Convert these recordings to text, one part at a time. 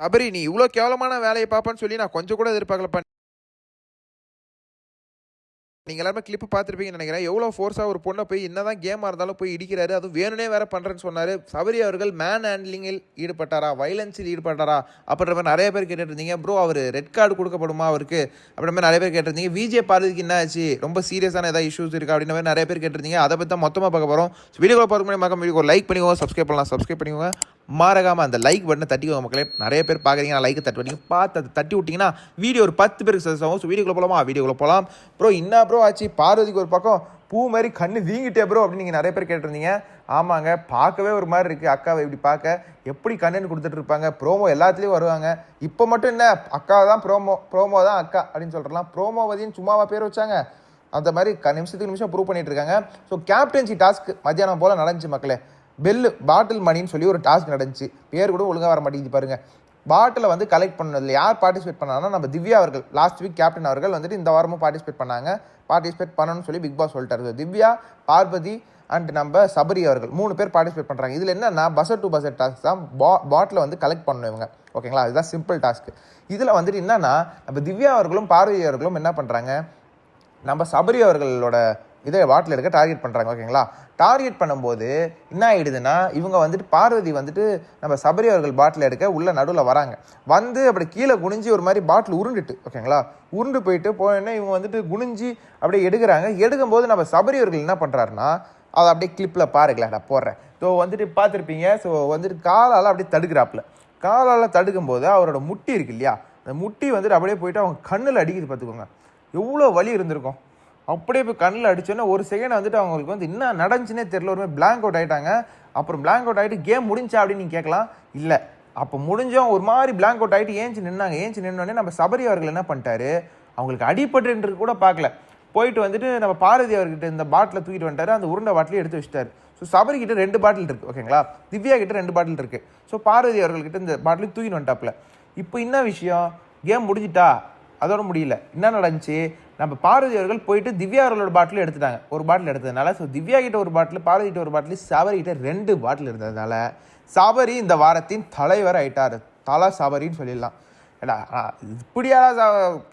சபரி நீ இவ்வளோ கேவலமான வேலையை பார்ப்பான்னு சொல்லி நான் கொஞ்சம் கூட எதிர்பார்க்கலப்பா. நீங்கள் எல்லாருமே கிளிப்பு பார்த்துருப்பீங்கன்னு நினைக்கிறேன். எவ்வளோ ஃபோர்ஸாக ஒரு பொண்ணை போய் என்ன தான் கேமாக இருந்தாலும் போய் இடிக்கிறாரு அதுவும் வேணுனே வேற பண்ணுறேன்னு சொன்னார். சபரி அவர்கள் மேன் ஹேண்ட்லிங்கில் ஈடுபட்டாரா? வைலன்ஸில் ஈடுபட்டாரா? அப்படின்ற மாதிரி நிறைய பேர் கேட்டுருந்தீங்க. ப்ரோ அவர் ரெட் கார்டு கொடுக்கப்படுமா அவருக்கு? அப்படின்ற மாதிரி நிறைய பேர் கேட்டிருந்தீங்க. விஜே பாரதிக்கு என்ன ஆச்சு? ரொம்ப சீரியஸான ஏதாவது இஷ்யூஸ் இருக்கா? அப்படின்ற மாதிரி நிறைய பேர் கேட்டிருந்தீங்க. அதை பற்றி தான் மொத்தமாக பார்க்க போகிறோம் வீடியோ பார்க்க முடியும் மக்கம் வீடியோ லைக் பண்ணிக்கோங்க. சப்ஸ்கிரைப் பண்ணலாம். சப்ஸ்கிரைப் பண்ணிக்கோங்க. மாறகாமல் அந்த லைக் பட்டனை தட்டிக்கோங்க மக்களே. நிறைய பேர் பார்க்குறீங்க நான் லைக் தட்டி விட்டீங்க பார்த்து அதை தட்டி விட்டிங்கன்னா வீடியோ ஒரு பத்து பேருக்கு சஜஸ் ஆகும். ஸோ வீடியோக்குள்ள போகலாமா வீடியோக்குள்ளே போகலாம் ப்ரோ என்ன ப்ரோ ஆச்சு? பார்வதிக்கு ஒரு பக்கம் பூ மாதிரி கண்ணு வீங்கிட்டே ப்ரோ அப்படின்னு நீங்கள் நிறைய பேர் கேட்டிருந்தீங்க. ஆமாங்க பார்க்கவே ஒரு மாதிரி இருக்குது அக்காவை இப்படி பார்க்க. எப்படி கண்ணுன்னு கொடுத்துட்டு இருப்பாங்க? ப்ரோமோ எல்லாத்துலேயும் வருவாங்க. இப்போ மட்டும் என்ன? அக்கா தான் ப்ரோமோ ப்ரோமோ தான் அக்கா அப்படின்னு சொல்கிறலாம் ப்ரோமோவதின்னு சும்மாவா பேர் வச்சாங்க. அந்த மாதிரி க நிமிஷத்துக்கு நிமிஷம் ப்ரூவ் பண்ணிட்டு இருக்காங்க. ஸோ கேப்டன்சி டாஸ்க் மத்தியானம் போல் நடந்துச்சு மக்களே. பெல்லு பாட்டில் மணின்னு சொல்லி ஒரு டாஸ்க் நடந்துச்சு. பேர் கூட ஒழுங்காக வர மாட்டேங்குது பாருங்கள் பாட்டிலை வந்து கலெக்ட் பண்ணதில் யார் பார்ட்டிசிபேட் பண்ணாங்கன்னா நம்ம திவ்யா அவர்கள். லாஸ்ட் வீக் கேப்டன் அவர்கள் வந்துட்டு இந்த வாரமும் பார்ட்டிசிபேட் பண்ணாங்க. பார்ட்டிசிபேட் பண்ணணும்னு சொல்லி பிக் பாஸ் சொல்லிட்டாரு. திவ்யா பார்வதி அண்ட் நம்ம சபரி அவர்கள். மூணு பேர் பார்ட்டிசிபேட் பண்ணுறாங்க இதில் என்னன்னா பஸ்ஸர் டு பசர் டாஸ்க் தான் பா பாட்டில் வந்து கலெக்ட் பண்ணணும் இவங்க. ஓகேங்களா இதுதான் சிம்பிள் டாஸ்க் இதில் வந்துட்டு என்னன்னா நம்ம திவ்யா அவர்களும் பார்வதி அவர்களும் என்ன பண்ணுறாங்க நம்ம சபரி அவர்களோட இதை வாட்டில் இருக்க டார்கெட் பண்ணுறாங்க ஓகேங்களா டார்கெட் பண்ணும்போது என்ன ஆகிடுதுன்னா இவங்க வந்துட்டு பார்வதி வந்துட்டு நம்ம சபரி அவர்கள் பாட்டில் எடுக்க உள்ள நடுவில் வராங்க. வந்து அப்படி கீழே குனிஞ்சு ஒரு மாதிரி பாட்டில் உருண்டுட்டு ஓகேங்களா உருண்டு போயிட்டு போனோடனே இவங்க வந்துட்டு குனிஞ்சு அப்படியே எடுக்கிறாங்க. எடுக்கும்போது நம்ம சபரி அவர்கள் என்ன பண்ணுறாருன்னா அதை அப்படியே கிளிப்பில் பாருங்களேன் நான் போடுறேன். ஸோ வந்துட்டு பார்த்துருப்பீங்க. ஸோ வந்துட்டு காலால் அப்படியே தடுக்கிறாப்புல. காலால் தடுக்கும்போது அவரோட முட்டி இருக்கு இல்லையா? அந்த முட்டி வந்துட்டு அப்படியே போயிட்டு அவங்க கண்ணில் அடிக்குது பார்த்துக்கோங்க. எவ்வளோ வலி இருந்திருக்கும். அப்படியே போய் கண்ணில் அடிச்சோன்னே ஒரு செகண்ட் வந்துட்டு அவங்களுக்கு வந்து என்ன நடந்துச்சுன்னே தெரியல ஒரு பிளாங்க் அவுட் ஆயிட்டாங்க. அப்புறம் பிளாங்க் அவுட் ஆகிட்டு கேம் முடிஞ்சா அப்படின்னு நீங்கள் கேட்கலாம்? இல்லை. அப்போ முடிஞ்சோம் ஒரு மாதிரி பிளாங்க் அவுட் ஆகிட்டு ஏஞ்சி நின்னாங்க. ஏஞ்சி நின்னோடனே நம்ம சபரி அவர்கள் என்ன பண்ணிட்டாரு? அவங்களுக்கு அடிபட்டுன்றது கூட பார்க்கல. போயிட்டு வந்துட்டு நம்ம பாரதி அவர்கிட்ட இந்த பாட்டில் தூக்கிட்டு வந்துட்டாரு. அந்த உருண்டை பாட்டிலையும் எடுத்து வச்சுட்டாரு. ஸோ சபரி ரெண்டு பாட்டில் இருக்குது ஓகேங்களா திவ்யா கிட்ட ரெண்டு பாட்டில் இருக்குது ஸோ பாரதி அவர்கள்கிட்ட இந்த பாட்டிலையும் தூக்கிட்டு வந்துட்டாப்புல. இப்போ என்ன விஷயம்? கேம் முடிஞ்சிட்டா? அதோட முடியல. என்ன நடந்துச்சு? நம்ம பார்வதி அவர்கள் போயிட்டு திவ்யா அவர்களோட பாட்டில் எடுத்துட்டாங்க. ஒரு பாட்டில் எடுத்ததுனால ஸோ திவ்யா கிட்ட ஒரு பாட்டில் பார்வதி கிட்ட ஒரு பாட்டில் சபரி கிட்ட ரெண்டு பாட்டில் இருந்ததுனால சபரி இந்த வாரத்தின் தலைவர் ஆயிட்டார். தலா சபரின்னு சொல்லிடலாம். ஏடா ஆ,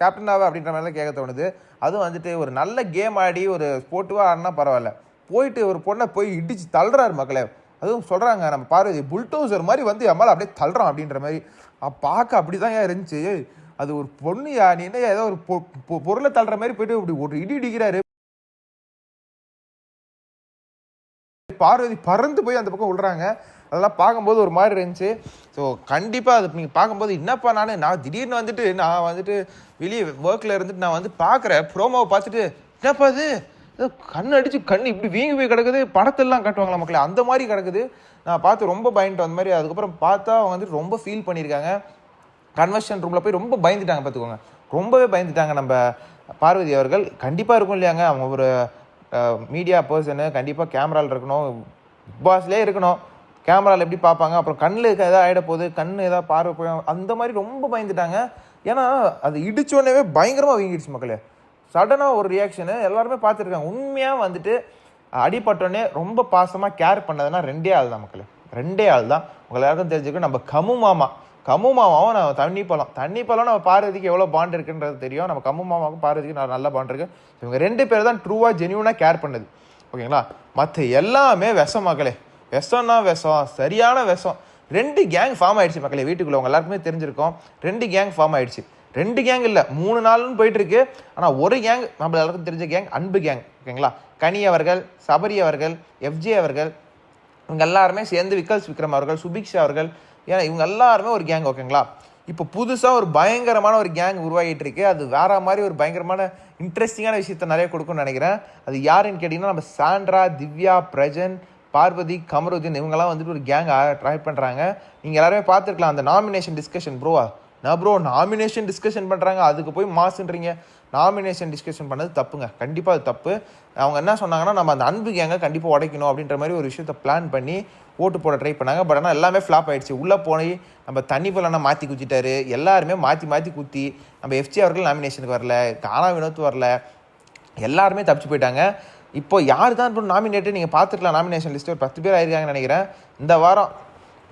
கேப்டன் ஆவ அப்படின்ற மாதிரிலாம் கேட்க தோணுது. அதுவும் வந்துட்டு ஒரு நல்ல கேம் ஆடி ஒரு ஸ்போர்ட்டிவாக ஆடினா பரவாயில்ல. போயிட்டு ஒரு பொண்ணை போய் இடிச்சு தள்ளுறாரு மக்களே. அதுவும் சொல்கிறாங்க நம்ம பார்வதி புல்டோசர் மாதிரி வந்து எம்மால் அப்படியே தள்ளுறோம் அப்படின்ற மாதிரி. பார்க்க அப்படி தான் இருந்துச்சு அது ஒரு பொண்ணுயா நீ என்ன ஏதோ ஒரு பொ- பொ- பொருளை தள்ளுற மாதிரி போயிட்டு இப்படி ஒரு இடி இடிக்கிறாரு. பார்வதி பறந்து போய் அந்த பக்கம் விடுறாங்க அதெல்லாம் பார்க்கும்போது ஒரு மாதிரி இருந்துச்சு. ஸோ கண்டிப்பாக அது நீங்கள் பார்க்கும்போது என்னப்பா நான் நான் திடீர்னு வந்துட்டு நான் வந்துட்டு வெளியே ஒர்க்கில் இருந்துட்டு நான் வந்து பார்க்குறேன் ப்ரோமோவை பார்த்துட்டு என்னப்பா அது ஏதோ கண் அடித்து கண் இப்படி வீங்கி போய் கிடக்குது. படத்தெல்லாம் காட்டுவாங்களா மக்களே அந்த மாதிரி கிடக்குது. நான் பார்த்து ரொம்ப பயன்ட்டு அந்த மாதிரி. அதுக்கப்புறம் பார்த்தா அவங்க வந்துட்டு ரொம்ப ஃபீல் பண்ணியிருக்காங்க. கன்வர்ஷன் ரூமில் போய் ரொம்ப பயந்துட்டாங்க பார்த்துக்கோங்க. ரொம்பவே பயந்துட்டாங்க நம்ம பார்வதி அவர்கள். கண்டிப்பாக இருக்கும் இல்லையாங்க? அவங்க ஒரு மீடியா பர்சனு கண்டிப்பாக கேமராவில் இருக்கணும். பாஸ்லேயே இருக்கணும். கேமராவில் எப்படி பார்ப்பாங்க? அப்புறம் கண்ணில் எதாவது ஆகிட போகுது? கண் எதாவது பார்வை போய் அந்த மாதிரி ரொம்ப பயந்துட்டாங்க. ஏன்னா அது இடிச்சோடனே பயங்கரமாக வீங்கிடுச்சு மக்களே. சடனாக ஒரு ரியாக்ஷனு எல்லாருமே பார்த்துருக்காங்க. உண்மையாக வந்துட்டு அடிப்பட்டோடனே ரொம்ப பாசமாக கேர் பண்ணதுன்னா ரெண்டே ஆள் தான் மக்களே. ரெண்டே ஆள் தான் உங்கள் எல்லாருக்கும் தெரிஞ்சுக்கணும். நம்ம கமு மாமா. கம்மு மாமாவும் நம்ம தண்ணி பழம். தண்ணி பழம் நம்ம பார்வதிக்கு எவ்வளோ பாண்ட் இருக்குன்றது தெரியும். நம்ம கம்மு மாமாவுக்கும் பார்வதிக்கு நான் நல்ல பாண்ட் இருக்கு. இவங்க ரெண்டு பேர் தான் ட்ரூவாக ஜென்யூனாக கேர் பண்ணுது. ஓகேங்களா? மற்ற எல்லாமே விஷம் மக்களே. விஷம்னா விஷம். சரியான விஷம். ரெண்டு கேங் ஃபார்ம் ஆயிடுச்சு மக்களே வீட்டுக்குள்ளே. உங்க எல்லாருக்குமே தெரிஞ்சிருக்கோம். ரெண்டு கேங் ஃபார்ம் ஆயிடுச்சு. ரெண்டு கேங் இல்லை. மூணு நாள்னு போயிட்டு இருக்கு. ஆனால் ஒரு கேங் நம்ம எல்லாருக்கும் தெரிஞ்ச கேங் அன்பு கேங் ஓகேங்களா? கனி அவர்கள் சபரி அவர்கள் எஃப்ஜே அவர்கள் இவங்க எல்லாருமே சேர்ந்து விக்கல்ஸ் விக்ரம் அவர்கள் சுபிக்ஷா அவர்கள் ஏன்னா இவங்க எல்லாருமே ஒரு கேங் ஓகேங்களா இப்போ புதுசாக ஒரு பயங்கரமான ஒரு கேங் உருவாகிட்டு இருக்கு அது வேற மாதிரி ஒரு பயங்கரமான இன்ட்ரெஸ்டிங்கான விஷயத்த நிறைய கொடுக்கும்னு நினைக்கிறேன். அது யாருன்னு கேட்டிங்கன்னா நம்ம சாண்ட்ரா திவ்யா பிரஜன் பார்வதி கமருதீன் இவங்கெல்லாம் வந்துட்டு ஒரு கேங் ட்ரை பண்ணுறாங்க நீங்கள் எல்லாருமே பார்த்துருக்கலாம் அந்த நாமினேஷன் டிஸ்கஷன் ப்ரோவா நான் ப்ரோ நாமினேஷன் டிஸ்கஷன் பண்ணுறாங்க அதுக்கு போய் மாசுன்றீங்க. நாமினேஷன் டிஸ்கஷன் பண்ணது தப்புங்க. கண்டிப்பாக அது தப்பு. அவங்க என்ன சொன்னாங்கன்னா நம்ம அந்த அன்பு கேங்க கண்டிப்பாக உடைக்கணும் அப்படின்ற மாதிரி ஒரு விஷயத்தை பிளான் பண்ணி ஓட்டு போட ட்ரை பண்ணாங்க. பட் ஆனால் எல்லாமே ஃப்ளாப் ஆகிடுச்சு உள்ளே போய் நம்ம தண்ணி பலனை மாற்றி குத்திட்டாரு எல்லாருமே மாற்றி மாற்றி குத்தி நம்ம எஃப்ஜி அவர்கள் நாமினேஷனுக்கு வரல. கானா வினோத் வரல. எல்லாருமே தப்பிச்சு போயிட்டாங்க. இப்போ யார் தான் இப்போ நாமினேட்டு நீங்கள் பார்த்துக்கலாம் நாமினேஷன் லிஸ்ட்டு ஒரு பத்து பேர் ஆயிருக்காங்கன்னு நினைக்கிறேன். இந்த வாரம்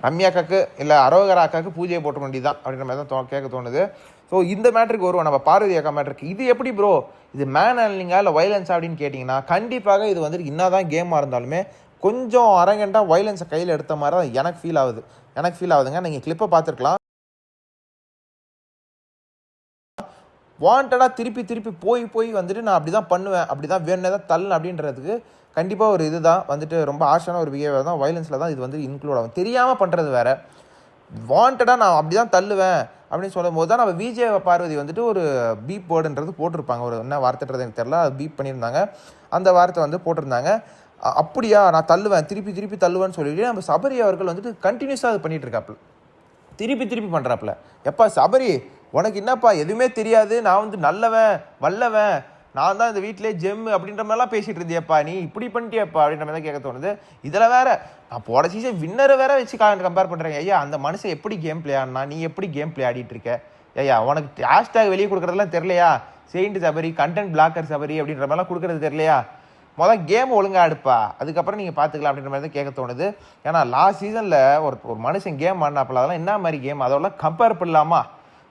ரம்யா அக்காக்கு இல்லை அரோகரா அக்காக்கு பூஜையை போட்ட வேண்டியதான் அப்படின்ற மாதிரி தான் தோ கேட்க தோணுது. ஸோ இந்த மேட்ருக்கு வருவோம். நம்ம பார்வதி அக்கா மேட்ருக்கு இது எப்படி ப்ரோ இது மேன் ஹேண்ட்லிங்கா இல்லை வைலன்ஸ் அப்படின்னு கேட்டிங்கன்னா கண்டிப்பாக இது வந்துட்டு என்னதான் கேமாக இருந்தாலுமே கொஞ்சம் அரங்கண்டாக வைலன்ஸை கையில் எடுத்த மாதிரி தான் எனக்கு ஃபீல் ஆகுது. எனக்கு ஃபீல் ஆகுதுங்க. நீங்கள் கிளிப்பை பார்த்துருக்கலாம். வாண்டடாக திருப்பி திருப்பி போய் போய் வந்துட்டு நான் அப்படி தான் பண்ணுவேன். அப்படி தான் வேணுனே தான் தள்ளு அப்படின்றதுக்கு கண்டிப்பாக ஒரு இதுதான். வந்துட்டு ரொம்ப ஆஷான ஒரு பிஹேவியர் தான். வைலன்ஸில் தான் இது வந்து இன்க்ளூட் ஆகும். தெரியாமல் பண்ணுறது வேறு. வாண்டடாக நான் அப்படி தான் தள்ளுவேன் அப்படின்னு சொல்லும் போது தான் நம்ம விஜய பார்வதி வந்துட்டு ஒரு பீப் வேர்டுன்றது போட்டிருப்பாங்க. ஒரு என்ன வார்த்தைன்றது எனக்கு தெரில அது பீப் பண்ணியிருந்தாங்க. அந்த வார்த்தை வந்து போட்டிருந்தாங்க. அப்படியா நான் தள்ளுவேன். திருப்பி திருப்பி தள்ளுவேன்னு சொல்லிட்டு நம்ம சபரி அவர்கள் வந்துட்டு கண்டினியூஸாக அது பண்ணிகிட்டு இருக்காப்புல திருப்பி திருப்பி பண்ணுறாப்புல எப்பா சபரி உனக்கு என்னப்பா? எதுவுமே தெரியாது. நான் வந்து நல்லவன் வல்லவன். நான் தான் இந்த வீட்டிலே ஜெம் அப்படின்ற மாதிரிலாம் பேசிகிட்டு இருந்தியப்பா நீ இப்படி பண்ணிட்டியப்பா அப்படின்ற மாதிரி தான் கேட்க தோணுது. இதில் வேற நான் போட சீசன் வின்னரை வேற வச்சு கம்பேர் பண்ணுறேன் ஐயா அந்த மனுஷன் எப்படி கேம் பிளே ஆடினா நீ எப்படி கேம் பிளே ஆடிட்டு இருக்க? ஐயா உனக்கு ஹேஷ்டேக் வெளியே கொடுக்குறதெல்லாம் தெரியலையா? Saint Sabari content blogger Sabari அப்படின்ற மாதிரிலாம் கொடுக்குறது தெரியலையா? முதல் கேம் ஒழுங்காக எடுப்பா. அதுக்கப்புறம் நீங்கள் பார்த்துக்கலாம் அப்படின்ற மாதிரி தான் கேட்க தோணுது. ஏன்னா லாஸ்ட் சீசனில் ஒரு ஒரு மனுஷன் கேம் ஆடினாப்பில் அதெல்லாம் என்ன மாதிரி கேம் அதெல்லாம் கம்பேர் பண்ணலாமா?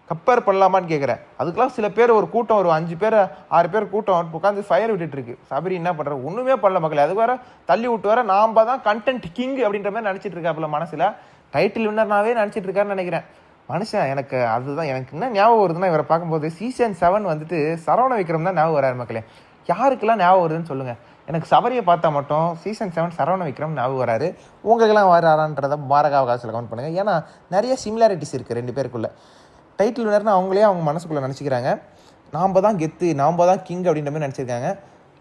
கம்பேர் பண்ணலாமான்னு கேட்குறேன் அதுக்கெல்லாம் சில பேர் ஒரு கூட்டம் ஒரு அஞ்சு பேர் ஆறு பேர் கூட்டம் உட்காந்து ஃபயர் விட்டுட்டு இருக்கு. சபரி என்ன பண்ணுற ஒன்றுமே பண்ணல மக்களே. அது வேற தள்ளி விட்டு வர நாம் தான் கண்டென்ட் கிங் அப்படின்ற மாதிரி நினச்சிட்டு இருக்காப்புல மனசில். டைட்டில் வின்னர்னாவே நினச்சிட்டு இருக்காருன்னு நினைக்கிறேன். மனுஷன் எனக்கு அதுதான் எனக்கு என்ன ஞாபகம் வருதுன்னா இவரை பார்க்கும்போது சீசன் செவன் வந்துட்டு சரவண விக்ரம் தான் ஞாபகம் வராரு மக்களே. யாருக்கெல்லாம் ஞாபகம் வருதுன்னு சொல்லுங்கள் எனக்கு சபரியை பார்த்தா மட்டும் சீசன் செவன் சரவண விக்ரம் ஞாபகம் வராரு. உங்களுக்கெல்லாம் வரான்றதை பாரக அவகாசத்தில் கவுண்ட் பண்ணுங்கள் ஏன்னா நிறைய சிமிலாரிட்டிஸ் இருக்குது ரெண்டு பேருக்குள்ளே. டைட்டில் வினர்னு அவங்களே அவங்க மனசுக்குள்ளே நினச்சிக்கிறாங்க. நாம் தான் கெத்து நாம் தான் கிங் அப்படின்ற மாதிரி நினச்சிருக்காங்க.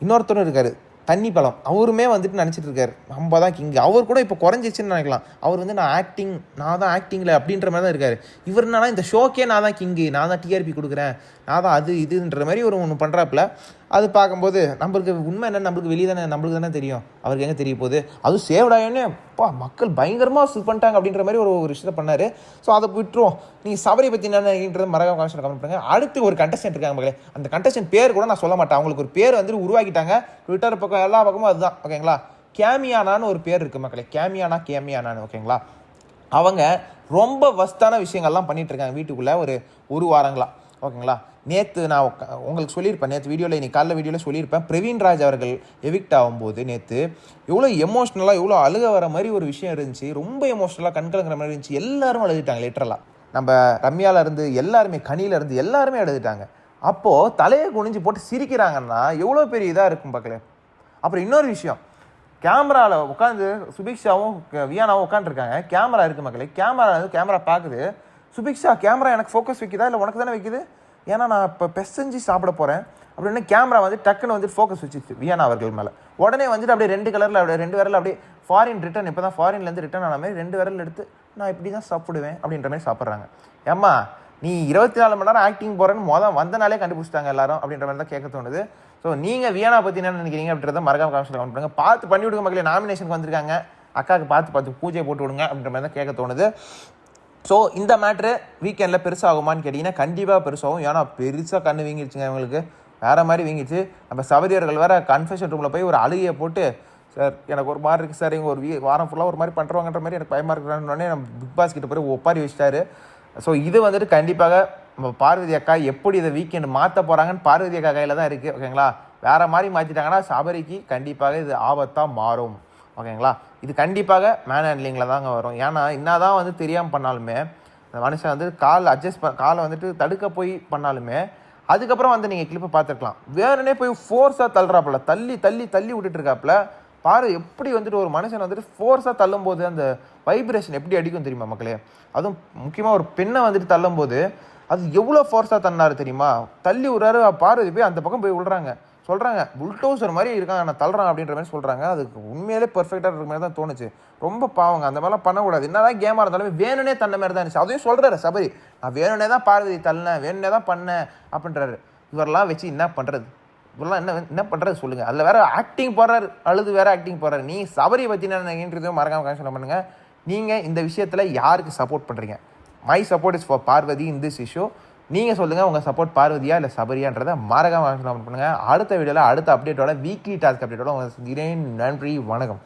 இன்னொருத்தரும் இருக்கார் தண்ணி பழம். அவருமே வந்துட்டு நினச்சிட்டு இருக்காரு. நம்ம தான் கிங் அவர் கூட இப்போ குறைஞ்சிச்சுன்னு நினைக்கலாம். அவர் வந்து நான் ஆக்டிங் நான் தான் ஆக்டிங்கில் அப்படின்ற மாதிரி தான் இருக்காரு. இவர் என்னன்னா இந்த ஷோக்கே நான் தான் கிங்கு நான் தான் டிஆர்பி கொடுக்குறேன். நான் தான் அது இதுன்ற மாதிரி ஒரு ஒன்று பண்ணுறாப்புல அது பார்க்கும்போது நம்மளுக்கு உண்மை என்ன? நம்மளுக்கு வெளியே தானே? நம்மளுக்கு தானே தெரியும். அவருக்கு எங்கே தெரிய போகுது? அதுவும் சேவ்டாயோன்னே அப்பா மக்கள் பயங்கரமாக சூஸ் பண்ணிட்டாங்க அப்படின்ற மாதிரி ஒரு ஒரு விஷயத்தை பண்ணார். ஸோ அதை விட்டுருவோம் நீங்கள் சபரி பற்றி என்ன நினைக்கின்றது மறக்காம கான்ஸ்டன் கமெண்ட் பண்ணுங்க. அடுத்து ஒரு கண்டஸ்டன்ட் இருக்காங்க மக்களே. அந்த கண்டஸ்டன்ட் பேர் கூட நான் சொல்ல மாட்டேன். அவங்களுக்கு ஒரு பேர் வந்து உருவாக்கிட்டாங்க. ட்விட்டர் பக்கம் எல்லா பக்கமும் அதுதான். ஓகேங்களா கேமியானான்னு ஒரு பேர் இருக்குது மக்களே. கேமியானா கேமியானான்னு ஓகேங்களா அவங்க ரொம்ப வஸ்தான விஷயங்கள்லாம் பண்ணிகிட்ருக்காங்க இருக்காங்க வீட்டுக்குள்ளே ஒரு ஒரு வாரங்களா. ஓகேங்களா நேற்று நான் உங்களுக்கு சொல்லியிருப்பேன். நேற்று வீடியோவில் இன்னைக்கு காலைல வீடியோவில் சொல்லியிருப்பேன். பிரவீன் ராஜ் அவர்கள் எவிக்ட் ஆகும்போது நேற்று எவ்வளோ எமோஷ்னலாக எவ்வளோ அழுக வர மாதிரி ஒரு விஷயம் இருந்துச்சு. ரொம்ப எமோஷ்னலாக கண்கலங்கிற மாதிரி இருந்துச்சு. எல்லாரும் அழுதுட்டாங்க லிட்டரலாக நம்ம ரம்யால இருந்து எல்லாருமே கனியில இருந்து எல்லாருமே அழுதுட்டாங்க. அப்போது தலையை குனிஞ்சு போட்டு சிரிக்கிறாங்கன்னா எவ்வளோ பெரிய இதாக இருக்கும் பார்க்கல. அப்புறம் இன்னொரு விஷயம். கேமராவில் உட்காந்து சுபிக்ஷாவும் க- வியானாவும் உட்காந்துருக்காங்க. கேமரா இருக்குது மக்களே கேமரா வந்து கேமரா பார்க்குது சுபிக்ஷா கேமரா எனக்கு ஃபோக்கஸ் வைக்குதா? இல்லை உனக்கு தானே வைக்குது? ஏன்னா நான் இப்போ பெசஞ்சு சாப்பிட போகிறேன் அப்படின்னு கேமரா வந்து டக்குன்னு வந்து ஃபோக்கஸ் வச்சுச்சு வியானா அவர்கள் மேலே. உடனே வந்துட்டு அப்படியே ரெண்டு கலரில் அப்படியே ரெண்டு விரல் அப்படியே ஃபாரின் ரிட்டர்ன் இப்போ தான் ஃபாரின்லேருந்து ரிட்டர்ன் ஆன மாதிரி ரெண்டு விரல் எடுத்து நான் இப்படி தான் சாப்பிடுவேன் அப்படின்ற மாதிரி சாப்பிட்றாங்க. ஏம்மா நீ இருபத்தி நாலு மணி நேரம் ஆக்டிங் போகிறேன்னு மொதல் வந்த நாளே கண்டுபிடிச்சிட்டாங்க எல்லாரும் அப்படின்ற மாதிரி தான் கேட்க தோணுது. ஸோ நீங்கள் வியானா பற்றி என்ன நினைக்கிறீங்க அப்படின்றத மறக்காம காமிச்சு கமெண்ட் பார்த்து பண்ணி விடுங்க மக்களே நாமினேஷனுக்கு வந்திருக்காங்க. அக்காவுக்கு பார்த்து பார்த்து பூஜையை போட்டு விடுங்க அப்படின்ற மாதிரி தான் கேட்க தோணுது. ஸோ இந்த மேட்ரு வீக்கெண்டில் பெருசாகுமான்னு கேட்டிங்கன்னா கண்டிப்பாக பெருசாகும். ஏன்னா பெருசாக கண்ணு வீங்கிடுச்சுங்க இவங்களுக்கு. வேறு மாதிரி வீங்கிடுச்சு நம்ம சவதியர்கள் வேறு கன்ஃபெஷன் ரூமில் போய் ஒரு அழுகையை போட்டு சார் எனக்கு ஒரு மாதிரி இருக்குது சார். இங்கே ஒரு வீ வாரம் ஃபுல்லாக ஒரு மாதிரி பண்ணுறவங்கன்ற மாதிரி எனக்கு பயமாக இருக்கிறான்னு நம்ம பிக் பாஸ் கிட்ட போய் ஒப்பாரி வச்சிட்டாரு. ஸோ இது வந்துட்டு கண்டிப்பாக நம்ம பார்வதி அக்கா எப்படி இதை வீக்கெண்டு மாற்ற போகிறாங்கன்னு பார்வதி அக்கா கையில் தான் இருக்குது ஓகேங்களா வேறு மாதிரி மாற்றிட்டாங்கன்னா சபரிக்கு கண்டிப்பாக இது ஆபத்தாக மாறும். ஓகேங்களா? இது கண்டிப்பாக மேன் ஹேண்ட்லிங்கில் தாங்க வரும். ஏன்னா என்னதான் வந்து தெரியாமல் பண்ணாலுமே அந்த மனுஷன் வந்து கால் அட்ஜஸ்ட் ப காலை வந்துட்டு தடுக்க போய் பண்ணாலுமே அதுக்கப்புறம் வந்து நீங்கள் கிளிப்பை பார்த்துருக்கலாம். வேறனே போய் ஃபோர்ஸாக தள்ளுறாப்புல தள்ளி தள்ளி தள்ளி விட்டுட்டுருக்காப்புல பாரு எப்படி வந்துட்டு ஒரு மனுஷன் வந்துட்டு ஃபோர்ஸாக தள்ளும்போது அந்த வைப்ரேஷன் எப்படி அடிக்கும் தெரியுமா மக்களே? அதுவும் முக்கியமாக ஒரு பெண்ணை வந்துட்டு தள்ளும்போது அது எவ்வளோ ஃபோர்ஸாக தன்னார் தெரியுமா? தள்ளி விடுறாரு பாரு போய் அந்த பக்கம் போய் விடுறாங்க சொல்கிறாங்க புல்டோசர் மாதிரி இருக்காங்க நான் தள்ளுறான் அப்படின்ற மாதிரி சொல்கிறாங்க அதுக்கு உண்மையிலே பர்ஃபெக்டாக இருக்கிற மாதிரி தான் தோணுச்சு. ரொம்ப பாவங்க அந்த மாதிரிலாம் பண்ணக்கூடாது. என்னதான் கேமாக இருந்தாலும் வேணுனே தன்ன மாதிரி தான் இருந்துச்சு. அதையும் சொல்கிறாரு சபரி. நான் வேணுனே தான் பார்வதி தள்ளினேன் வேணுனே தான் பண்ணேன் அப்படின்றாரு. இவரெல்லாம் வச்சு என்ன பண்ணுறது இவரெல்லாம் என்ன என்ன பண்ணுறது சொல்லுங்கள் அதில் வேறு ஆக்டிங் போடுறாரு அழுது வேறு ஆக்டிங் போடுறாரு. நீ சபரி பற்றி என்ன நினைக்கிறதையும் மறக்காமல் கன்சல் பண்ணுங்கள் நீங்கள் இந்த விஷயத்தில் யாருக்கு சப்போர்ட் பண்ணுறீங்க my support is for Parvathi in this issue நீங்கள் சொல்லுங்கள் உங்கள் சப்போர்ட் பார்வதியா இல்லை சபரியான்றதை மறக்காம கமெண்ட் பண்ணுங்கள் அடுத்த வீடியோவில் அடுத்த அப்டேட்டோட வீக்லி டாஸ்க் அப்டேட்டோட உங்கள் நன்றி வணக்கம்.